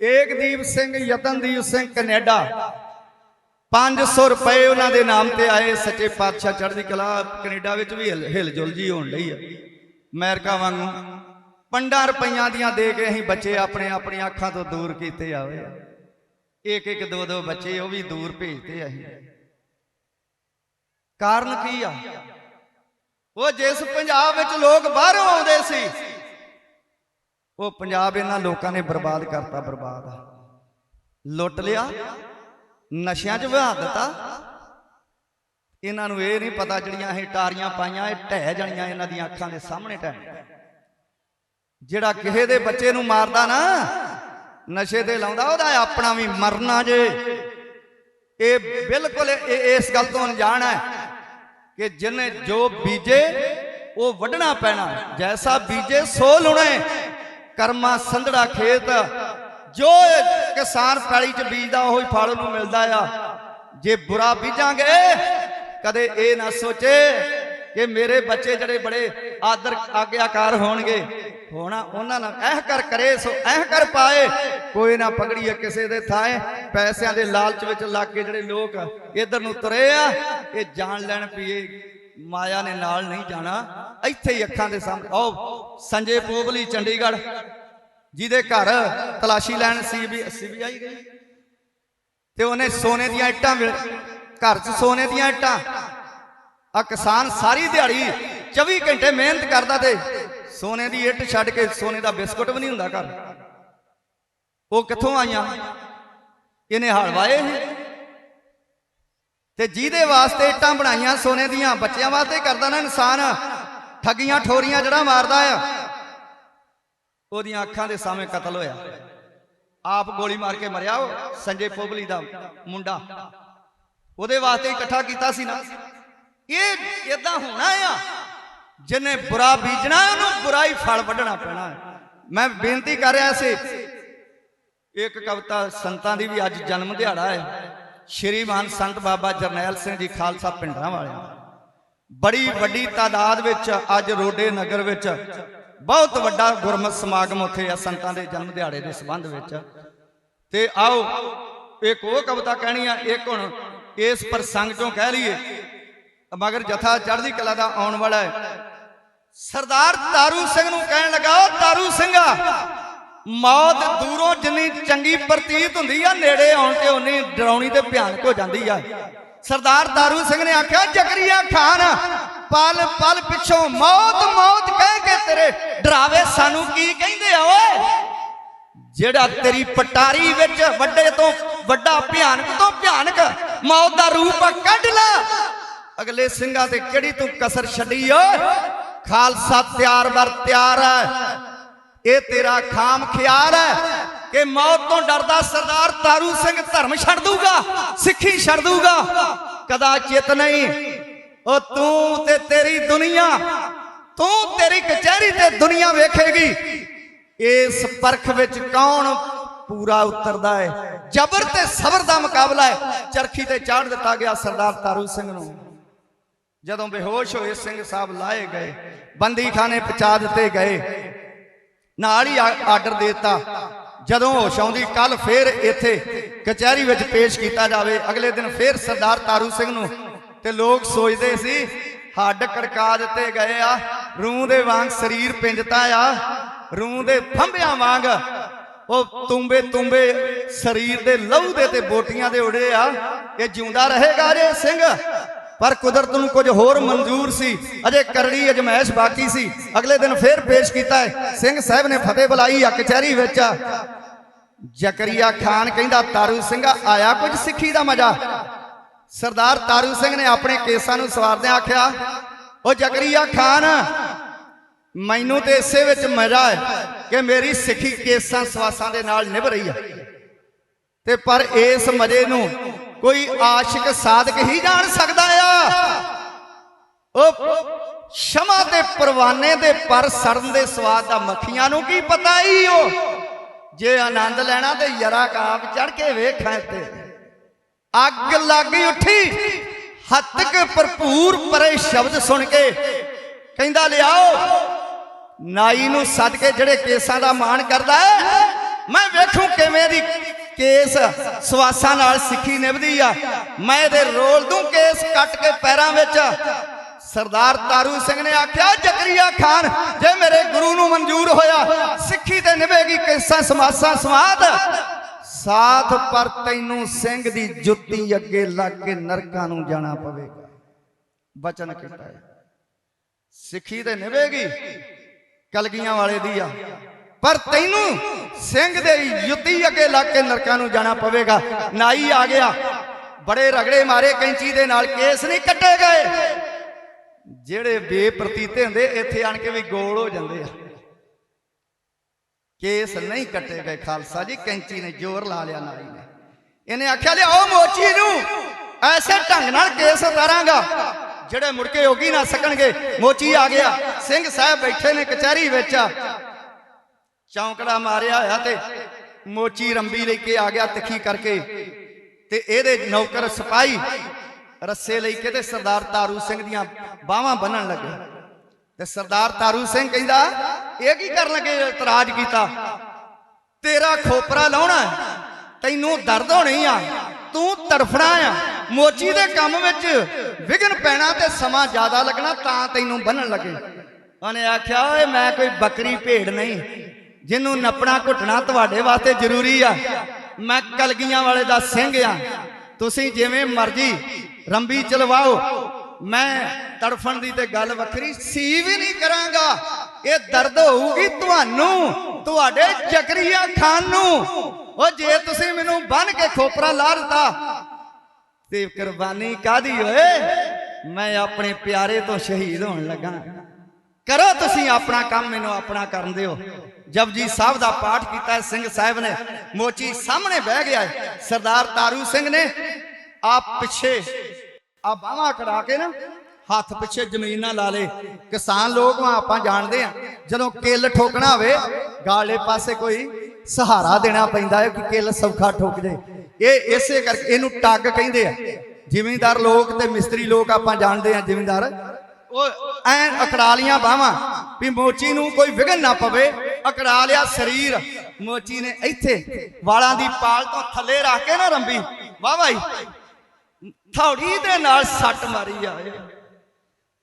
ਏਕਦੀਪ Singh Yatandeep Singh Canada. 500 ਰੁਪਏ ਉਹਨਾਂ ਦੇ ਨਾਮ ਤੇ ਆਏ, ਸੱਚੇ ਪਾਤਸ਼ਾਹ ਚੜ੍ਹਦੀ ਕਲਾ ਕੈਨੇਡਾ ਵਿੱਚ ਵੀ ਹਿਲ ਹਿਲ ਜੁਲ ਜੀ ਹੋਣ ਲਈ ਆ। ਅਮਰੀਕਾ ਵਾਂਗੂ ਪੰਡਾਂ ਰੁਪਈਆਂ ਦੀਆਂ ਦੇ ਕੇ ਅਸੀਂ ਬੱਚੇ ਆਪਣੇ ਆਪਣੀਆਂ ਅੱਖਾਂ ਤੋਂ ਦੂਰ ਕੀਤੇ ਆਵੇ। ਇੱਕ ਇੱਕ, ਦੋ ਦੋ ਬੱਚੇ ਉਹ ਵੀ ਦੂਰ ਭੇਜਦੇ ਅਸੀਂ। ਕਾਰਨ ਕੀ ਆ? ਉਹ ਜਿਸ ਪੰਜਾਬ ਵਿੱਚ ਲੋਕ ਬਾਹਰੋਂ ਆਉਂਦੇ ਸੀ ਉਹ ਪੰਜਾਬ ਇਹਨਾਂ ਲੋਕਾਂ ਨੇ ਬਰਬਾਦ ਕਰਤਾ, ਬਰਬਾਦ। ਲੁੱਟ ਲਿਆ, ਨਸ਼ਿਆਂ 'ਚ ਵਹਾ ਦਿੱਤਾ। ਇਹਨਾਂ ਨੂੰ ਇਹ ਨਹੀਂ ਪਤਾ ਜਿਹੜੀਆਂ ਇਹ ਟਾਰੀਆਂ ਪਾਈਆਂ, ਇਹ ਢਹਿ ਜਾਣੀਆਂ ਇਹਨਾਂ ਦੀਆਂ ਅੱਖਾਂ ਦੇ ਸਾਹਮਣੇ ਢਹਿ ਜਿਹੜਾ ਕਿਸੇ ਦੇ ਬੱਚੇ ਨੂੰ ਮਾਰਦਾ ਨਾ, ਨਸ਼ੇ ਤੇ ਲਾਉਂਦਾ, ਉਹਦਾ ਆਪਣਾ ਵੀ ਮਰਨਾ ਜੇ। ਇਹ ਬਿਲਕੁਲ ਇਸ ਗੱਲ ਤੋਂ ਅਣਜਾਣ ਹੈ ਕਿ ਜਿਹਨੇ ਜੋ ਬੀਜੇ, ਉਹ ਵੱਢਣਾ ਪੈਣਾ। ਜੈਸਾ ਬੀਜੇ, ਸੋ ਲੁਣੇ। ਕਰਮਾ ਸੰਧੜਾ ਖੇਤ। ਜੋ ਕਿਸਾਨ ਪੈਲੀ 'ਚ ਬੀਜਦਾ, ਉਹੀ ਫਲ ਨੂੰ ਮਿਲਦਾ ਆ। ਜੇ ਬੁਰਾ ਬੀਜਾਂਗੇ, ਕਦੇ ਇਹ ਨਾ ਸੋਚੇ ਕਿ ਮੇਰੇ ਬੱਚੇ ਜਿਹੜੇ ਬੜੇ ਆਦਰ ਆਗਿਆਕਾਰ ਹੋਣਗੇ। ਹੋਣਾ ਉਹਨਾਂ ਨਾਲ ਐਹ ਕਰ ਕਰੇ, ਸੋ ਐਹ ਕਰ ਪਾਏ। ਕੋਈ ਨਾ ਪਕੜੀਏ ਕਿਸੇ ਦੇ ਥਾਏ, ਪੈਸਿਆਂ ਦੇ ਲਾਲਚ ਵਿੱਚ ਲੱਗ ਕੇ ਜਿਹੜੇ ਲੋਕ ਇਧਰ ਨੂੰ ਤੁਰੇ ਆ, ਇਹ ਜਾਣ ਲੈਣ ਪੀਏ। ਮਾਇਆ ਨੇ ਨਾਲ ਨਹੀਂ ਜਾਣਾ। ਇੱਥੇ ਹੀ ਅੱਖਾਂ ਦੇ ਸਾਹਮਣੇ। ਆਓ, ਸੰਜੇ ਪੋਬਲੀ ਚੰਡੀਗੜ੍ਹ, ਜਿਹਦੇ ਘਰ ਤਲਾਸ਼ੀ ਲੈਣ ਸੀਬੀ ਸੀਬੀਆਈ ਗਈ। ਤੇ ਉਹਨੇ ਸੋਨੇ ਦੀਆਂ ਇੱਟਾਂ ਮਿਲ- ਘਰ 'ਚ ਸੋਨੇ ਦੀਆਂ ਇੱਟਾਂ। ਆ ਕਿਸਾਨ ਸਾਰੀ ਦਿਹਾੜੀ 24 ਘੰਟੇ ਮਿਹਨਤ ਕਰਦਾ ਤੇ ਸੋਨੇ ਦੀ ਇੱਟ ਛੱਡ ਕੇ ਸੋਨੇ ਦਾ ਬਿਸਕੁਟ ਵੀ ਨਹੀਂ ਹੁੰਦਾ ਘਰ। ਉਹ ਕਿੱਥੋਂ ਆਈਆਂ? ਇਹਨੇ ਹਲਵਾਏ ਤੇ ਜਿਹਦੇ ਵਾਸਤੇ ਇੱਟਾਂ ਬਣਾਈਆਂ ਸੋਨੇ ਦੀਆਂ, ਬੱਚਿਆਂ ਵਾਸਤੇ ਕਰਦਾ ਨਾ ਇਨਸਾਨ। ਠੱਗੀਆਂ, ਠੋਰੀਆਂ ਜਿਹੜਾ ਮਾਰਦਾ ਆ, ਉਹਦੀਆਂ ਅੱਖਾਂ ਦੇ ਸਾਹਮਣੇ ਕਤਲ ਹੋਇਆ। ਆਪ ਗੋਲੀ ਮਾਰ ਕੇ ਮਰਿਆ ਉਹ, ਸੰਜੇ ਪੋਬਲੀ ਦਾ ਮੁੰਡਾ। ਉਹਦੇ ਵਾਸਤੇ ਇਕੱਠਾ ਕੀਤਾ ਸੀ ਨਾ। ਇਹ ਇਦਾਂ ਹੋਣਾ ਆ, ਜਿਹਨੇ ਬੁਰਾ ਬੀਜਣਾ, ਉਹਨੂੰ ਬੁਰਾ ਹੀ ਫਲ ਵੱਢਣਾ ਪੈਣਾ। ਮੈਂ ਬੇਨਤੀ ਕਰ ਰਿਹਾ ਸੀ, ਇੱਕ ਕਵਿਤਾ ਸੰਤਾਂ ਦੀ ਵੀ ਅੱਜ ਜਨਮ ਦਿਹਾੜਾ ਹੈ ਸ਼੍ਰੀਮਾਨ ਸੰਤ ਬਾਬਾ ਜਰਨੈਲ ਸਿੰਘ ਜੀ ਖਾਲਸਾ ਪਿੰਡਾਂ ਵਾਲਿਆਂ ਬੜੀ ਵੱਡੀ ਤਾਦਾਦ ਵਿੱਚ ਅੱਜ ਰੋਡੇ ਨਗਰ ਵਿੱਚ ਬਹੁਤ ਵੱਡਾ ਗੁਰਮਤ ਸਮਾਗਮ ਉੱਥੇ ਆ ਸੰਤਾਂ ਦੇ ਜਨਮ ਦਿਹਾੜੇ ਦੇ ਸੰਬੰਧ ਵਿੱਚ। ਤੇ ਆਓ, ਇੱਕ ਉਹ ਕਵਿਤਾ ਕਹਿਣੀ ਆ, ਇੱਕ ਹੁਣ ਇਸ ਪ੍ਰਸੰਗ ਚੋਂ ਕਹਿ ਲਈਏ। ਮਗਰ ਜਥਾ ਚੜ੍ਹਦੀ ਕਲਾ ਦਾ ਆਉਣ ਵਾਲਾ ਹੈ। ਸਰਦਾਰ ਤਾਰੂ ਸਿੰਘ ਨੂੰ ਕਹਿਣ ਲੱਗਾ ਉਹ ਤਾਰੂ ਸਿੰਘਾ ਮੌਤ ਦੂਰੋਂ ਜਿੰਨੀ ਚੰਗੀ ਪ੍ਰਤੀਤ ਹੁੰਦੀ ਆ, ਨੇੜੇ ਆਉਣ ਤੇ ਉਨੀ ਡਰਾਉਣੀ ਤੇ ਭਿਆਨਕ ਹੋ ਜਾਂਦੀ ਆ। ਸਰਦਾਰ ਤਾਰੂ ਸਿੰਘ ਨੇ ਆਖਿਆ, ਜਕਰੀਆ ਖਾਨ, ਪਲ ਪਲ ਪਿੱਛੋਂ ਮੌਤ ਮੌਤ ਕਹਿ ਕੇ ਤੇਰੇ ਡਰਾਵੇ ਸਾਨੂੰ ਕੀ ਕਹਿੰਦੇ ਆ ਓਏ? ਜਿਹੜਾ ਤੇਰੀ ਪਟਾਰੀ ਵਿੱਚ ਵੱਡੇ ਤੋਂ ਵੱਡਾ ਭਿਆਨਕ ਤੋਂ ਭਿਆਨਕ ਮੌਤ ਦਾ ਰੂਪ ਕੱਢ ਲੈ। ਅਗਲੇ ਸਿੰਘਾਂ ਤੇ ਕਿਹੜੀ ਤੂੰ ਕਸਰ ਛੱਡੀ ਓਏ? ਖਾਲਸਾ ਤਿਆਰ ਬਰ ਤਿਆਰ ਹੈ। ਇਹ ਤੇਰਾ ਖਾਮ ਖਿਆਲ ਹੈ ਕਿ ਮੌਤ ਤੋਂ ਡਰਦਾ ਸਰਦਾਰ ਤਾਰੂ ਸਿੰਘ ਧਰਮ ਛੱਡ ਦੂਗਾ ਸਿੱਖੀ ਛੱਡ ਦੂਗਾ ਕਦਾ ਚਿਤ ਨਹੀਂ, ਉਹ ਤੂੰ ਤੇ ਤੇਰੀ ਦੁਨੀਆ, ਤੂੰ ਤੇਰੀ ਕਚਹਿਰੀ ਤੇ ਦੁਨੀਆ ਵੇਖੇਗੀ। ਇਸ ਪਰਖ ਵਿੱਚ ਕੌਣ ਪੂਰਾ ਉਤਰਦਾ ਹੈ? ਜ਼ਬਰ ਤੇ ਸਬਰ ਦਾ ਮੁਕਾਬਲਾ ਹੈ। ਚਰਖੀ ਤੇ ਚਾੜ ਦਿੱਤਾ ਗਿਆ ਸਰਦਾਰ ਤਾਰੂ ਸਿੰਘ ਨੂੰ। ਜਦੋਂ ਬੇਹੋਸ਼ ਹੋਏ, ਸਿੰਘ ਸਾਹਿਬ ਲਾਏ ਗਏ, ਬੰਦੀਖਾਨੇ ਪਹੁੰਚਾ ਦਿੱਤੇ ਗਏ। ਨਾਲ ਹੀ ਆ- ਆਰਡਰ ਦੇ ਦਿੱਤਾ। ਜਦੋਂ ਹੋਸ਼ ਆਉਂਦੀ ਕੱਲ ਫੇਰ ਇੱਥੇ ਕਚਹਿਰੀ ਵਿੱਚ ਪੇਸ਼ ਕੀਤਾ ਜਾਵੇ। ਅਗਲੇ ਦਿਨ ਫੇਰ ਸਰਦਾਰ ਤਾਰੂ ਸਿੰਘ ਨੂੰ ਤੇ ਲੋਕ ਸੋਚਦੇ ਸੀ, ਹੱਡ ਕੜਕਾ ਦਿੱਤੇ ਗਏ ਆ। ਰੂਹ ਦੇ ਵਾਂਗ ਸਰੀਰ ਪਿੰਜਤਾ ਆ। ਰੂਹ ਦੇ ਫੰਬਿਆਂ ਵਾਂਗ ਉਹ ਤੁੰਬੇ ਤੁੰਬੇ ਸਰੀਰ ਦੇ ਲਹੂ ਦੇ ਤੇ ਬੋਟੀਆਂ ਦੇ ਉੜੇ ਆ। ਇਹ ਜਿਉਂਦਾ ਰਹੇਗਾ ਜੇ ਸਿੰਘ। ਪਰ ਕੁਦਰਤ ਨੂੰ ਕੁਝ ਹੋਰ ਮਨਜ਼ੂਰ ਸੀ। ਅਜੇ ਕਰੜੀ ਅਜਮਾਇਸ਼ ਬਾਕੀ ਸੀ। ਅਗਲੇ ਦਿਨ ਫੇਰ ਪੇਸ਼ ਕੀਤਾ ਹੈ। ਸਿੰਘ ਸਾਹਿਬ ਨੇ ਫਤਿਹ ਬੁਲਾਈ ਆ ਕਚਹਿਰੀ ਵਿੱਚ। ਜ਼ਕਰੀਆ ਖਾਨ ਕਹਿੰਦਾ, ਤਾਰੂ ਸਿੰਘਾ, ਆਇਆ ਕੁਝ ਸਿੱਖੀ ਦਾ ਮਜ਼ਾ? ਸਰਦਾਰ ਤਾਰੂ ਸਿੰਘ ਨੇ ਆਪਣੇ ਕੇਸਾਂ ਨੂੰ ਸਵਾਰਦਿਆਂ ਆਖਿਆ, ਉਹ ਜ਼ਕਰੀਆ ਖਾਨ, ਮੈਨੂੰ ਤੇ ਇਸੇ ਵਿੱਚ ਮਜ਼ਾ ਹੈ ਕਿ ਮੇਰੀ ਸਿੱਖੀ ਕੇਸਾਂ ਸਵਾਸਾਂ ਦੇ ਨਾਲ ਨਿਭ ਰਹੀ ਹੈ। ਤੇ ਪਰ ਇਸ ਮਜ਼ੇ ਨੂੰ ਕੋਈ ਆਸ਼ਿਕ ਸਾਧਕ ਹੀ ਜਾਣ ਸਕਦਾ? ਉਹ ਸ਼ਮਾ ਤੇ ਪਰਵਾਨੇ ਦੇ ਪਰ ਸੜਨ ਦੇ ਸਵਾਦ ਦਾ ਮੱਖੀਆਂ ਨੂੰ ਕੀ ਪਤਾ ਹੀ ਉਹ ਜੇ ਆਨੰਦ ਲੈਣਾ ਤੇ ਯਰਾ ਕਾਪ ਚੜ ਕੇ ਵੇਖਾਂ ਤੇ। ਅੱਗ ਲੱਗ ਉੱਠੀ। ਹੱਤਕ ਭਰਪੂਰ ਪਰੇ ਸ਼ਬਦ ਸੁਣ ਕੇ ਕਹਿੰਦਾ, ਲਿਆਓ। ਨਾਈ ਨੂੰ ਸੱਦ ਕੇ ਜਿਹੜੇ ਕੇਸਾਂ ਦਾ ਮਾਣ ਕਰਦਾ ਮੈਂ ਵੇਖੂ ਕਿਵੇਂ ਦੀ ਕੇਸ ਸਵਾਸਾਂ ਨਾਲ ਸਿੱਖੀ ਨਿਭਦੀ ਆ। ਮੈਂ ਇਹਦੇ ਰੋਲ ਦੂੰ ਕੇਸ ਕੱਟ ਕੇ ਪੈਰਾਂ ਵਿੱਚ। ਸਰਦਾਰ ਤਾਰੂ ਸਿੰਘ ਨੇ ਆਖਿਆ, ਜਕਰੀਆ ਖਾਨ, ਜੇ ਮੇਰੇ ਗੁਰੂ ਨੂੰ ਮਨਜ਼ੂਰ ਹੋਇਆ, ਸਿੱਖੀ ਤੇ ਨਿਭੇਗੀ ਕੇਸਾਂ ਸਮਾਸਾਂ ਸਮਾਦ। ਸਾਥ, ਪਰ ਤੈਨੂੰ ਸਿੰਘ ਦੀ ਜੁੱਤੀ ਅੱਗੇ ਲੱਗ ਕੇ ਨਰਕਾਂ ਨੂੰ ਜਾਣਾ ਪਵੇਗਾ। ਬਚਨ ਕੀਤਾ ਹੈ। ਸਿੱਖੀ ਤੇ ਨਿਭੇਗੀ ਕਲਗੀਆਂ ਵਾਲੇ ਦੀ ਆ। ਪਰ ਤੈਨੂੰ ਸਿੰਘ ਦੇ ਜੁੱਤੀ ਅੱਗੇ ਲੱਗ ਕੇ ਨਰਕਾਂ ਨੂੰ ਜਾਣਾ ਪਵੇਗਾ। ਨਾਈ ਆ ਗਿਆ। ਬੜੇ ਰਗੜੇ ਮਾਰੇ ਕੈਂਚੀ ਦੇ ਨਾਲ, ਕੇਸ ਨਹੀਂ ਕੱਟੇ ਗਏ। ਜਿਹੜੇ ਬੇਪ੍ਰਤੀਤੇ ਹੁੰਦੇ, ਇੱਥੇ ਆਣ ਕੇ ਵੀ ਗੋਲ ਹੋ ਜਾਂਦੇ ਆ। ਕੇਸ ਨਹੀਂ ਕੱਟੇ ਗਏ ਖਾਲਸਾ ਜੀ, ਕੈਂਚੀ ਨੇ ਜ਼ੋਰ ਲਾ ਲਿਆ ਨਾਈ ਨੇ। ਇਹਨੇ ਆਖਿਆ, ਲਿਆਓ ਮੋਚੀ ਨੂੰ। ਐਸੇ ਢੰਗ ਨਾਲ ਕੇਸ ਉਤਾਰਾਂਗਾ। ਜਿਹੜੇ ਮੁੜ ਕੇ ਹੋਗੀ ਨਾ ਸਕਣਗੇ। ਮੋਚੀ ਆ ਗਿਆ। ਸਿੰਘ ਸਾਹਿਬ ਬੈਠੇ ਨੇ ਕਚਹਿਰੀ ਵਿੱਚ। ਚੌਂਕੜਾ ਮਾਰਿਆ ਹੋਇਆ ਤੇ ਮੋਚੀ ਰੰਬੀ ਲੈ ਕੇ ਆ ਗਿਆ ਤਿੱਖੀ ਕਰਕੇ। ਤੇ ਇਹਦੇ ਨੌਕਰ ਸਿਪਾਹੀ ਰੱਸੇ ਲਈ ਕੇ ਸਰਦਾਰ ਤਾਰੂ ਸਿੰਘ ਦੀਆਂ ਬਾਹਾਂ ਬੰਨਣ ਲੱਗੇ। ਤੇ ਸਰਦਾਰ ਤਾਰੂ ਸਿੰਘ ਕਹਿੰਦਾ, ਇਹ ਕੀ ਕਰਨ ਲੱਗੇ? ਇਤਰਾਜ਼ ਕੀਤਾ, ਤੇਰਾ ਖੋਪਰਾ ਲਾਉਣਾ ਤੈਨੂੰ ਦਰਦ ਹੋਣੀ ਆ, ਤੂੰ ਤੜਫਣਾ ਆ, ਮੋਚੀ ਦੇ ਕੰਮ ਵਿੱਚ ਵਿਗਨ ਪੈਣਾ ਤੇ ਸਮਾਂ ਜ਼ਿਆਦਾ ਲੱਗਣਾ ਤਾਂ ਤੈਨੂੰ ਬੰਨਣ ਲੱਗੇ। ਉਹਨੇ ਆਖਿਆ, ਓਏ, ਮੈਂ ਕੋਈ ਬੱਕਰੀ ਭੇਡ ਨਹੀਂ, ਜਿਹਨੂੰ ਨੱਪਣਾ ਘੁੱਟਣਾ ਤੁਹਾਡੇ ਵਾਸਤੇ ਜ਼ਰੂਰੀ ਆ। ਮੈਂ ਕਲਗੀਆਂ ਵਾਲੇ ਦਾ ਸਿੰਘ ਆ। ਤੁਸੀਂ ਜਿਵੇਂ ਮਰਜ਼ੀ ਰੰਬੀ ਚਲਵਾਓ। ਮੈਂ ਤੜਫਣ ਦੀ ਤੇ ਗੱਲ ਵੱਖਰੀ ਸੀ ਵੀ ਨਹੀਂ ਕਰਾਂਗਾ। ਇਹ ਦਰਦ ਹੋਊਗੀ ਤੁਹਾਨੂੰ, ਤੁਹਾਡੇ ਜਕਰੀਆ ਖਾਨ ਨੂੰ। ਉਹ ਜੇ ਤੁਸੀਂ ਮੈਨੂੰ ਬੰਨ ਕੇ ਖੋਪਰਾ ਲਾ ਦਿੱਤਾ, ਤੇ ਕੁਰਬਾਨੀ ਕਾਦੀ ਓਏ? ਮੈਂ ਆਪਣੇ ਪਿਆਰੇ ਤੋਂ ਸ਼ਹੀਦ ਹੋਣ ਲੱਗਾ। ਕਰੋ ਤੁਸੀਂ ਆਪਣਾ ਕੰਮ, ਮੈਨੂੰ ਆਪਣਾ ਕਰਨ ਦਿਓ। ਜਪਜੀ ਸਾਹਿਬ ਦਾ ਪਾਠ ਕੀਤਾ ਹੈ, ਸਿੰਘ ਸਾਹਿਬ ਨੇ। ਮੋਚੀ ਸਾਹਮਣੇ ਬਹਿ ਗਿਆ ਹੈ। ਸਰਦਾਰ ਤਾਰੂ ਸਿੰਘ ਨੇ, ਆਪ ਪਿੱਛੇ ਆ ਬਾਹਾਂ ਕੜਾ ਕੇ ਨਾ, ਹੱਥ ਪਿੱਛੇ ਜ਼ਮੀਨ ਨਾਲ ਲਾ ਲੇ। ਕਿਸਾਨ ਲੋਕ ਵਾਂ, ਆਪਾਂ ਜਾਣਦੇ ਆ। ਜਦੋਂ ਕਿੱਲ ਠੋਕਣਾ ਹੋਵੇ, ਗਾਲੇ ਪਾਸੇ ਕੋਈ ਸਹਾਰਾ ਦੇਣਾ ਪੈਂਦਾ ਹੈ ਕਿ ਕਿੱਲ ਸੌਖਾ ਠੋਕ ਜੇ ਇਹ ਇਸੇ ਕਰਕੇ ਇਹਨੂੰ ਟੱਗ ਕਹਿੰਦੇ ਆ। ਜ਼ਿਮੀਂਦਾਰ ਲੋਕ ਤੇ ਮਿਸਤਰੀ ਲੋਕ ਆਪਾਂ ਜਾਣਦੇ ਆ, ਜ਼ਿਮੀਂਦਾਰ। ਉਹ ਐ ਅਕੜਾਲੀਆਂ ਬਾਹਾਂ ਵੀ ਮੋਚੀ ਨੂੰ ਕੋਈ ਵਿਗਨ ਨਾ ਪਵੇ। ਅਕੜਾ ਲਿਆ ਸਰੀਰ। ਮੋਚੀ ਨੇ ਇੱਥੇ ਵਾਲਾਂ ਦੀ ਪਾਲ ਤੋਂ ਥੱਲੇ ਰੱਖ ਕੇ ਨਾ ਰੰਬੀ। ਵਾਹ ਭਾਈ। ਥੌੜੀ ਦੇ ਨਾਲ ਸੱਟ ਮਾਰੀ ਆਏ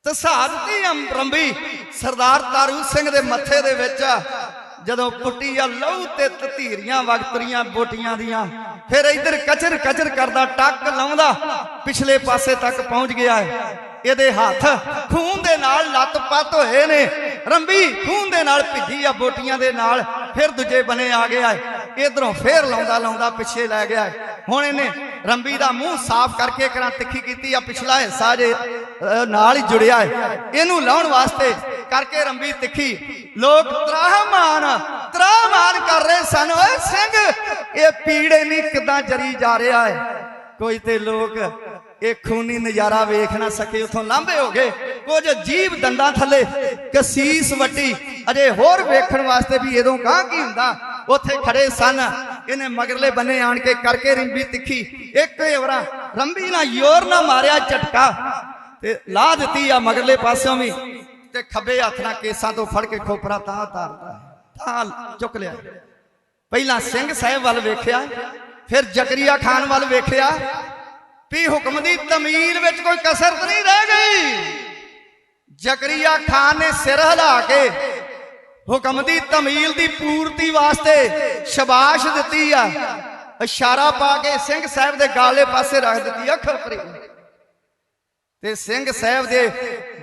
ਤਸਾਦਤੀ ਰੰਬੀ ਸਰਦਾਰ ਤਾਰੂ ਸਿੰਘ ਦੇ ਮੱਥੇ ਦੇ ਵਿੱਚ ਜਦੋਂ ਪੁੱਟੀ ਆ ਲਹੂ ਤੇ ਤਤੀਰੀਆਂ ਵਗਤਰੀਆਂ ਬੋਟੀਆਂ ਦੀਆਂ, ਫਿਰ ਇੱਧਰ ਕਚਰ ਕਚਰ ਕਰਦਾ ਟੱਕ ਲਾਉਂਦਾ, ਪਿਛਲੇ ਪਾਸੇ ਤੱਕ ਪਹੁੰਚ ਗਿਆ ਹੈ ਇਹਦੇ ਹੱਥ ਖੂਨ ਦੇ ਨਾਲ ਲੱਤ-ਪੱਤ ਹੋਏ ਨੇ। ਰੰਬੀ ਖੂਨ ਦੇ ਨਾਲ ਭਿੱਜੀ ਆ ਬੋਟੀਆਂ ਦੇ ਨਾਲ, ਫਿਰ ਦੂਜੇ ਬਨੇ ਆ ਗਿਆ ਹੈ ਇਧਰੋਂ ਫੇਰ ਲਾਉਂਦਾ ਲਾਉਂਦਾ ਪਿੱਛੇ ਲੈ ਗਿਆ। ਹੁਣ ਇਹਨੇ ਰੰਬੀ ਦਾ ਮੂੰਹ ਸਾਫ਼ ਕਰਕੇ ਕਰਾਂ ਤਿੱਖੀ ਕੀਤੀ ਆ ਪਿਛਲਾ ਹਿੱਸਾ ਜੇ ਨਾਲ ਹੀ ਜੁੜਿਆ ਹੈ। ਇਹਨੂੰ ਲਾਉਣ ਵਾਸਤੇ ਕਰਕੇ ਰੰਬੀ ਤਿੱਖੀ। ਲੋਕ ਤਰਾਹਮਾਨ ਤਰਾਹਮਾਨ ਕਰ ਰਹੇ ਸਨ, ਓਏ ਸਿੰਘ, ਇਹ ਪੀੜੇ ਨਹੀਂ ਕਿਦਾਂ ਜਰੀ ਜਾ ਰਿਹਾ ਹੈ। ਕੋਈ ਤੇ ਲੋਕ ਇਹ ਖੂਨੀ ਨਜ਼ਾਰਾ ਵੇਖ ਨਾ ਸਕੇ, ਉਥੋਂ ਲਾਂਭੇ ਹੋ ਗਏ। ਕੁਝ ਜੀਵ ਦੰਦਾਂ ਥੱਲੇ, ਕਸੀਸ ਵੱਟੀ। ਅਜੇ ਹੋਰ ਵੇਖਣ ਵਾਸਤੇ ਵੀ ਇਹਦੋਂ ਕਾਹ ਕੀ ਹੁੰਦਾ? ਉੱਥੇ ਖੜੇ ਸਨ। ਇਹਨੇ ਮਗਰਲੇ ਬੰਨੇ ਆਣ ਕੇ ਕਰਕੇ ਰਿੰਬੀ ਤਿੱਖੀ। ਇੱਕ ਹੀ ਰੰਬੀ ਨਾ ਯੋਰ ਨਾ ਮਾਰਿਆ, ਝਟਕਾ। ਤੇ ਲਾ ਦਿੱਤੀ ਆ ਮਗਰਲੇ ਪਾਸਿਓਂ ਵੀ। ਤੇ ਖੱਬੇ ਹੱਥ ਨਾਲ ਕੇਸਾਂ ਤੋਂ ਫੜ ਕੇ ਖੋਪਰਾ ਤਾਂ ਉਤਾਰਦਾ ਤਾਂ ਚੁੱਕ ਲਿਆ। ਪਹਿਲਾਂ ਸਿੰਘ ਸਾਹਿਬ ਵੱਲ ਵੇਖਿਆ, ਫਿਰ ਜ਼ਕਰੀਆ ਖਾਨ ਵੱਲ ਵੇਖਿਆ। ਵੀ ਹੁਕਮ ਦੀ ਤਮੀਲ ਵਿੱਚ ਕੋਈ ਕਸਰ ਨਹੀਂ ਰਹਿ ਗਈ। ਜ਼ਕਰੀਆ ਖਾਨ ਨੇ ਸਿਰ ਹਿਲਾ ਕੇ ਹੁਕਮ ਦੀ ਤਮੀਲ ਦੀ ਪੂਰਤੀ ਵਾਸਤੇ ਸ਼ਬਾਸ਼ ਦਿੱਤੀ ਆ। ਇਸ਼ਾਰਾ ਪਾ ਕੇ ਸਿੰਘ ਸਾਹਿਬ ਦੇ ਗਾਲੇ ਪਾਸੇ ਰੱਖ ਦਿੱਤੀ, ਅੱਖ ਉੱਪਰੇ ਤੇ ਸਿੰਘ ਸਾਹਿਬ ਦੇ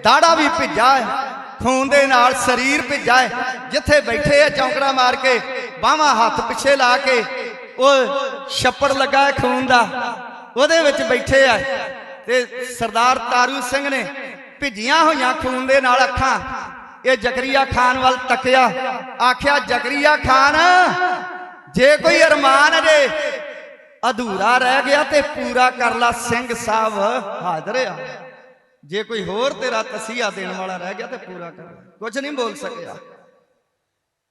ਦਾੜਾ ਵੀ ਭਿੱਜਾ ਹੈ, ਖੂਨ ਦੇ ਨਾਲ ਸਰੀਰ ਭਿੱਜਾ ਹੈ। ਜਿੱਥੇ ਬੈਠੇ ਆ ਚੌਂਕੜਾ ਮਾਰ ਕੇ, ਬਾਹਾਂ ਹੱਥ ਪਿੱਛੇ ਲਾ ਕੇ, ਉਹ ਛੱਪੜ ਲੱਗਾ ਹੈ ਖੂਨ ਦਾ। ਉਹਦੇ ਵਿੱਚ ਬੈਠੇ ਆ। ਤੇ ਸਰਦਾਰ ਤਾਰੂ ਸਿੰਘ ਨੇ ਭਿੱਜੀਆਂ ਹੋਈਆਂ ਖੂਨ ਦੇ ਨਾਲ ਅੱਖਾਂ। ਇਹ ਜ਼ਕਰੀਆ ਖਾਨ ਵੱਲ ਤੱਕਿਆ। ਆਖਿਆ, ਜ਼ਕਰੀਆ ਖਾਨ, ਜੇ ਕੋਈ ਅਰਮਾਨ ਅਜੇ ਅਧੂਰਾ ਰਹਿ ਗਿਆ ਤੇ ਪੂਰਾ ਕਰ ਲਾ ਸਿੰਘ ਸਾਹਿਬ ਹਾਜ਼ਰ ਆ। ਜੇ ਕੋਈ ਹੋਰ ਤੇਰਾ ਤਸੀਹਾ ਦੇਣ ਵਾਲਾ ਰਹਿ ਗਿਆ ਤੇ ਪੂਰਾ ਕਰ ਕੁਝ ਨਹੀਂ ਬੋਲ ਸਕਿਆ।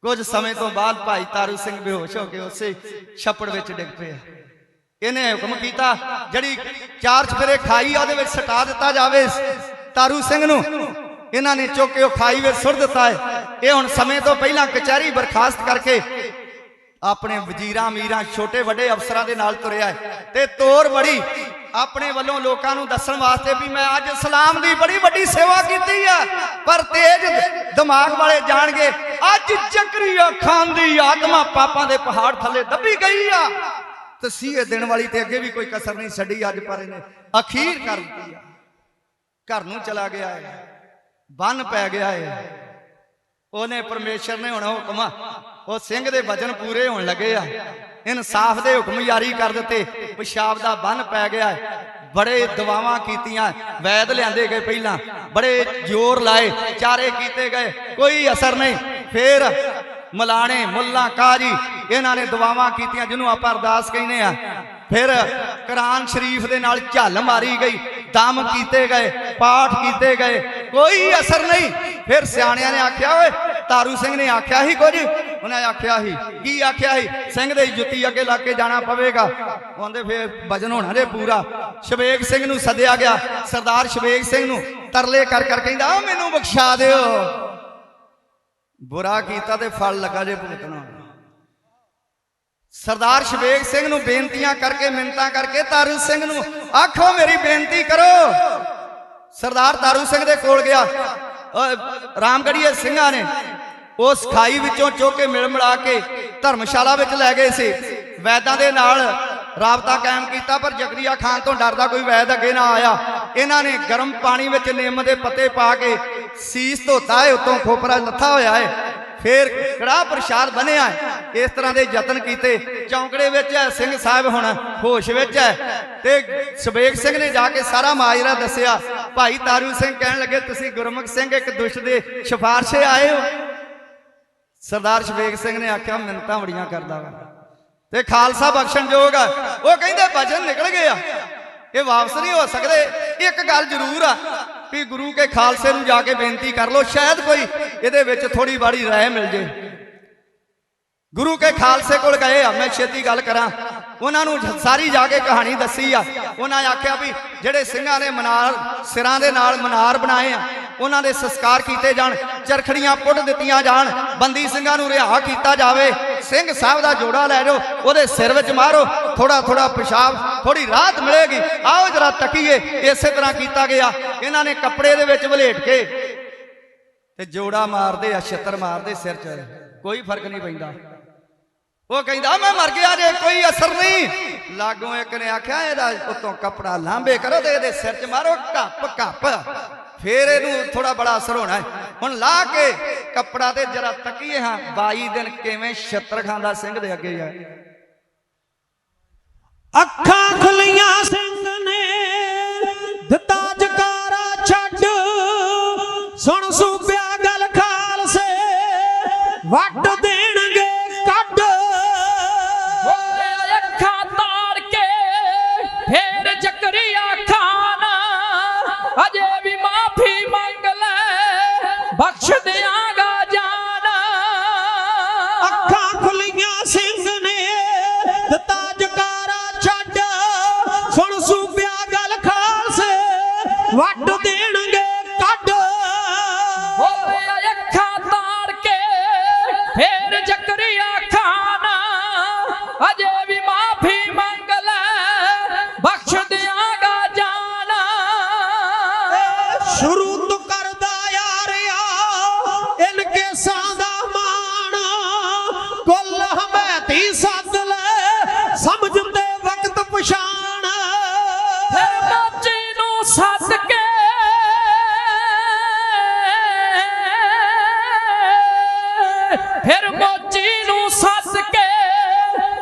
ਕੁਝ ਸਮੇਂ ਤੋਂ ਬਾਅਦ ਭਾਈ ਤਾਰੂ ਸਿੰਘ ਬੇਹੋਸ਼ ਹੋ ਕੇ ਉਸੇ ਛੱਪੜ ਵਿੱਚ ਡਿੱਗ ਪਿਆ। ਇਹਨੇ ਹੁਕਮ ਕੀਤਾ, ਜਿਹੜੀ ਚਾਰ ਚਫੇਰੇ ਖਾਈ ਉਹਦੇ ਵਿੱਚ ਸਟਾ ਦਿੱਤਾ ਜਾਵੇ ਤਾਰੂ ਸਿੰਘ ਨੂੰ। ਇਹਨਾਂ ਨੇ ਚੁੱਕ ਕੇ ਉਹ ਖਾਈ ਵਿੱਚ ਸੁੱਟ ਦਿੱਤਾ ਹੈ। ਇਹ ਹੁਣ ਸਮੇਂ ਤੋਂ ਪਹਿਲਾਂ ਕਚਹਿਰੀ ਬਰਖਾਸਤ ਕਰਕੇ ਆਪਣੇ ਵਜ਼ੀਰਾਂ ਮੀਰਾਂ ਛੋਟੇ ਵੱਡੇ ਅਫਸਰਾਂ ਦੇ ਨਾਲ ਤੁਰਿਆ ਹੈ ਤੇ ਤੋਰ ਬੜੀ ਆਪਣੇ ਵੱਲੋਂ ਲੋਕਾਂ ਨੂੰ ਦੱਸਣ ਵਾਸਤੇ ਵੀ ਮੈਂ ਅੱਜ ਇਸਲਾਮ ਦੀ ਬੜੀ ਵੱਡੀ ਸੇਵਾ ਕੀਤੀ ਆ, ਪਰ ਤੇਜ ਦਿਮਾਗ ਵਾਲੇ ਜਾਣਗੇ, ਅੱਜ ਚੱਕਰੀਆ ਖਾਨ ਦੀ ਆਤਮਾ ਪਾਪਾਂ ਦੇ ਪਹਾੜ ਥੱਲੇ ਦੱਬੀ ਗਈ ਆ। ਤਸੀਹੇ ਦੇਣ ਵਾਲੀ ਤੇ ਅੱਗੇ ਵੀ ਕੋਈ ਕਸਰ ਨਹੀਂ ਛੱਡੀ ਅੱਜ ਪਰ ਇਹਨੇ ਅਖੀਰ ਕਰ ਦਿੱਤੀ ਆ। ਘਰ ਨੂੰ ਚਲਾ ਗਿਆ ਹੈ। ਬੰਨ ਪੈ ਗਿਆ ਹੈ ਉਹਨੇ ਪਰਮੇਸ਼ਰ ਨੇ ਹੁਣ ਹੁਕਮ ਉਹ ਸਿੰਘ ਦੇ ਵਚਨ ਪੂਰੇ ਹੋਣ ਲੱਗੇ ਆ। ਇਨਸਾਫ ਦੇ ਹੁਕਮ ਜਾਰੀ ਕਰ ਦਿੱਤੇ, ਪਿਸ਼ਾਬ ਦਾ ਬੰਨ ਪੈ ਗਿਆ ਬੜੇ ਦਵਾਵਾਂ ਕੀਤੀਆਂ, ਵੈਦ ਲਿਆਂਦੇ ਗਏ ਪਹਿਲਾਂ, ਬੜੇ ਜ਼ੋਰ ਲਾਏ, ਚਾਰੇ ਕੀਤੇ ਗਏ, ਕੋਈ ਅਸਰ ਨਹੀਂ। ਫੇਰ ਮਲਾਣੇ, ਮੁੱਲਾ, ਕਾਜੀ, ਇਹਨਾਂ ਨੇ ਦਵਾਵਾਂ ਕੀਤੀਆਂ ਜਿਹਨੂੰ ਆਪਾਂ ਅਰਦਾਸ ਕਹਿੰਦੇ ਆ। ਫਿਰ ਕੁਰਾਨ ਸ਼ਰੀਫ ਦੇ ਨਾਲ ਝੱਲ ਮਾਰੀ ਗਈ, ਦਮ ਕੀਤੇ ਗਏ, ਪਾਠ ਕੀਤੇ ਗਏ ਕੋਈ ਅਸਰ ਨਹੀਂ। ਫਿਰ ਸਿਆਣਿਆਂ ਨੇ ਆਖਿਆ, ਓਏ, ਤਾਰੂ ਸਿੰਘ ਨੇ ਆਖਿਆ ਹੀ ਕੁਝ? ਉਹਨੇ ਆਖਿਆ ਹੀ ਕੀ ਆਖਿਆ ਸੀ? ਸਿੰਘ ਦੇ ਜੁੱਤੀ ਅੱਗੇ ਲਾ ਕੇ ਜਾਣਾ ਪਵੇਗਾ। ਉਹਦੇ ਫਿਰ ਵਜਨ ਹੋਣਾ ਜੇ ਪੂਰਾ। ਸ਼ਵੇਕ ਸਿੰਘ ਨੂੰ ਸੱਦਿਆ ਗਿਆ। ਸਰਦਾਰ ਸ਼ਵੇਕ ਸਿੰਘ ਨੂੰ ਤਰਲੇ ਕਰ ਕਰ ਕਹਿੰਦਾ ਮੈਨੂੰ ਬਖਸ਼ਾ ਦਿਓ। ਬੁਰਾ ਕੀਤਾ ਤੇ ਫਲ ਲੱਗਾ ਜੇ ਭੁਗਤਣਾ। ਸਰਦਾਰ ਸ਼ਵੇਕ ਸਿੰਘ ਨੂੰ ਬੇਨਤੀਆਂ ਕਰਕੇ ਮਿੰਤਾਂ ਕਰਕੇ ਤਾਰੂ ਸਿੰਘ ਨੂੰ ਆਖੋ, ਮੇਰੀ ਬੇਨਤੀ ਕਰੋ। ਸਰਦਾਰ ਤਾਰੂ ਸਿੰਘ ਦੇ ਕੋਲ ਗਿਆ। ਓਏ ਰਾਮਗੜੀਏ ਸਿੰਘਾਂ ਨੇ ਉਸ ਖਾਈ ਵਿੱਚੋਂ ਚੁੱਕ ਕੇ ਮਿਲ ਮਿਲਾ ਕੇ ਧਰਮਸ਼ਾਲਾ ਵਿੱਚ ਲੈ ਗਏ ਸੀ। ਵੈਦਾਂ ਦੇ ਨਾਲ ਰਾਬਤਾ ਕਾਇਮ ਕੀਤਾ, ਪਰ ਜ਼ਕਰੀਆ ਖਾਨ ਤੋਂ ਡਰਦਾ ਕੋਈ ਵੈਦ ਅੱਗੇ ਨਾ ਆਇਆ। ਇਹਨਾਂ ਨੇ ਗਰਮ ਪਾਣੀ ਵਿੱਚ ਨਿੰਮ ਦੇ ਪੱਤੇ ਪਾ ਕੇ ਸੀਸ ਧੋਤਾ ਹੈ, ਉਤੋਂ ਖੋਪਰਾ ਲੱਥਾ ਹੋਇਆ ਹੈ। ਫੇਰ ਕੜਾ ਪ੍ਰਸ਼ਾਦ ਬਣਿਆ ਇਸ ਤਰ੍ਹਾਂ ਦੇ ਯਤਨ ਕੀਤੇ। ਚੌਂਕੜੇ ਵਿੱਚ ਹੈ, ਸਿੰਘ ਸਾਹਿਬ ਹੁਣ ਹੋਸ਼ ਵਿੱਚ ਹੈ। ਤੇ ਸਬੇਗ ਸਿੰਘ ਨੇ ਜਾ ਕੇ ਸਾਰਾ ਮਾਜਰਾ ਦੱਸਿਆ, ਭਾਈ ਤਾਰੂ ਸਿੰਘ ਕਹਿਣ ਲੱਗੇ, ਤੁਸੀਂ ਗੁਰਮੁਖ ਸਿੰਘ ਇੱਕ ਦੁਸ਼ਟ ਦੇ ਸਿਫਾਰਸ਼ੇ ਆਏ ਹੋ? ਸਰਦਾਰ ਸ਼ਵੇਕ ਸਿੰਘ ਨੇ ਆਖਿਆ ਮਿੰਤਾਂ ਬੜੀਆਂ ਕਰਦਾ ਵਾ। ਤੇ ਖਾਲਸਾ ਬਖਸ਼ਣਯੋਗ ਆ। ਉਹ ਕਹਿੰਦੇ ਵਚਨ ਨਿਕਲ ਗਏ ਆ ਇਹ ਵਾਪਸ ਨਹੀਂ ਹੋ ਸਕਦੇ। ਇੱਕ ਗੱਲ ਜ਼ਰੂਰ ਆ ਵੀ ਗੁਰੂ ਕੇ ਖਾਲਸੇ ਨੂੰ ਜਾ ਕੇ ਬੇਨਤੀ ਕਰ ਲਓ, ਸ਼ਾਇਦ ਕੋਈ ਇਹਦੇ ਵਿੱਚ ਥੋੜੀ ਬਾੜੀ ਰਾਏ ਮਿਲ ਜੇ। ਗੁਰੂ ਕੇ ਖਾਲਸੇ ਕੋਲ ਗਏ ਆ, ਮੈਂ ਛੇਤੀ ਗੱਲ ਕਰਾਂ। ਉਹਨਾਂ ਨੂੰ ਸਾਰੀ ਜਾ ਕੇ ਕਹਾਣੀ ਦੱਸੀ ਆ। ਉਹਨਾਂ ਆਖਿਆ ਵੀ ਜਿਹੜੇ ਸਿੰਘਾਂ ਨੇ ਮਨਾਰ, ਸਿਰਾਂ ਦੇ ਨਾਲ ਮਨਾਰ ਬਣਾਏ ਆ, ਉਹਨਾਂ ਦੇ ਸੰਸਕਾਰ ਕੀਤੇ ਜਾਣ, ਚਰਖੜੀਆਂ ਪੁੱਟ ਦਿੱਤੀਆਂ ਜਾਣ, ਬੰਦੀ ਸਿੰਘਾਂ ਨੂੰ ਰਿਹਾ ਕੀਤਾ ਜਾਵੇ। ਸਿੰਘ ਸਾਹਿਬ ਦਾ ਜੋੜਾ ਲੈ ਜਾਓ, ਉਹਦੇ ਸਿਰ ਵਿੱਚ ਮਾਰੋ ਥੋੜਾ ਥੋੜਾ ਪਿਸ਼ਾਬ ਥੋੜੀ ਰਾਹਤ ਮਿਲੇਗੀ। ਆਓ ਜਰਾ ਤੱਕੀਏ, ਇਸੇ ਤਰ੍ਹਾਂ ਕੀਤਾ ਗਿਆ। ਇਹਨਾਂ ਨੇ ਕੱਪੜੇ ਦੇ ਵਿੱਚ ਵਲੇਟ ਕੇ ਤੇ ਜੋੜਾ ਮਾਰਦੇ ਆ, ਛਿੱਤਰ ਮਾਰਦੇ ਸਿਰ 'ਚ। ਕੋਈ ਫ਼ਰਕ ਨਹੀਂ ਪੈਂਦਾ। ਉਹ ਕਹਿੰਦਾ, ਮੈਂ ਮਰ ਗਿਆ ਜੇ, ਕੋਈ ਅਸਰ ਨਹੀਂ। ਲਾਗੋਂ ਇੱਕ ਨੇ ਆਖਿਆ, ਇਹਦਾ ਉਤੋਂ ਕਪੜਾ ਲਾਂਬੇ ਕਰੋ ਤੇ ਇਹਦੇ ਸਿਰ 'ਚ ਮਾਰੋ, ਘੱਪ ਕੱਪ ਫੇਰ ਇਹਨੂੰ ਥੋੜਾ ਬੜਾ ਅਸਰ ਹੋਣਾ ਹੈ। ਹੁਣ ਲਾ ਕੇ ਕੱਪੜਾ ਤੇ ਜਰਾ ਤੱਕੀਏ ਹਾਂ 22 ਦਿਨ ਕਿਵੇਂ ਛੱਤਰ ਖਾਂਦਾ ਸਿੰਘ ਦੇ ਅੱਗੇ ਜਾ ਅੱਖਾਂ ਖੁੱਲੀਆਂ ਸਿੰਘ ਵੱਟ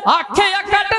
ਆਖਿਆ ਕੱਟ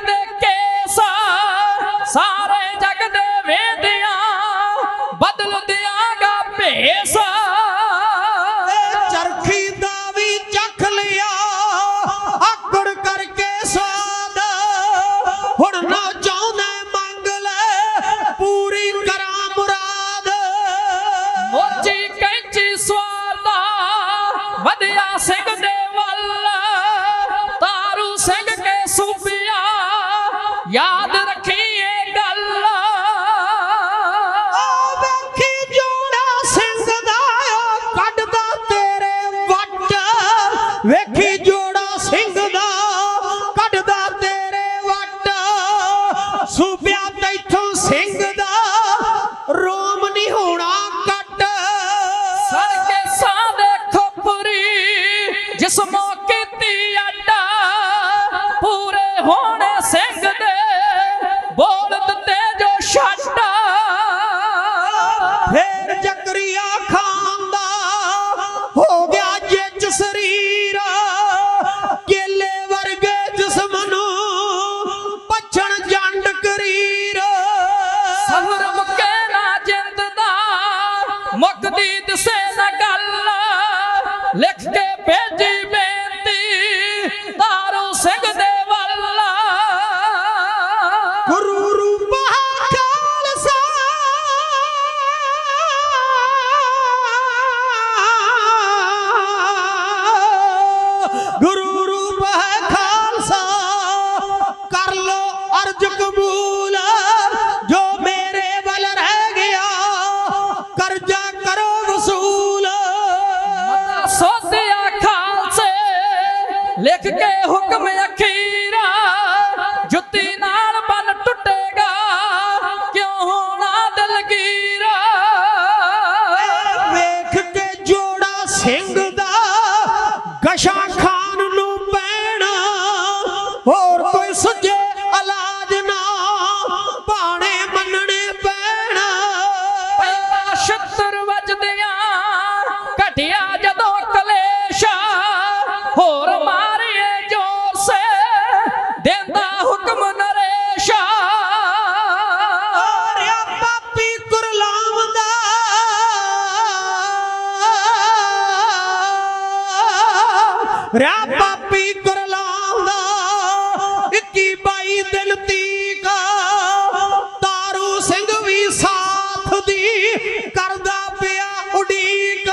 ਕਰਦਾ ਪਿਆ ਉਡੀਕ।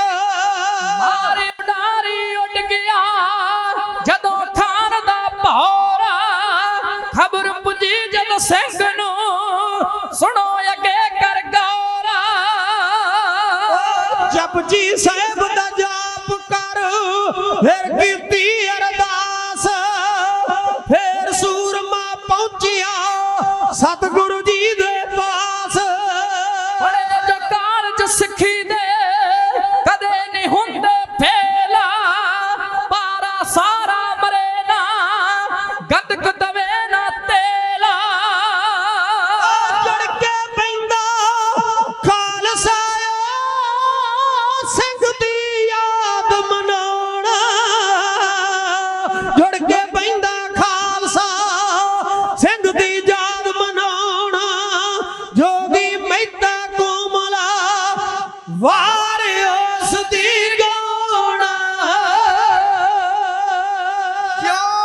ਮਾਰੇ ਉਡਾਰੀ ਉੱਡ ਗਿਆ। ਜਦੋਂ ਥਾਨ ਦਾ ਭੌਰਾ ਖਬਰ ਪੁੱਜੀ ਜਦ ਸਿੰਘ ਨੂੰ ਸੁਣੋ ਅਗੇ ਕਰ ਗੌਰਾ। ਜਪਜੀ ਸਾਹਿਬ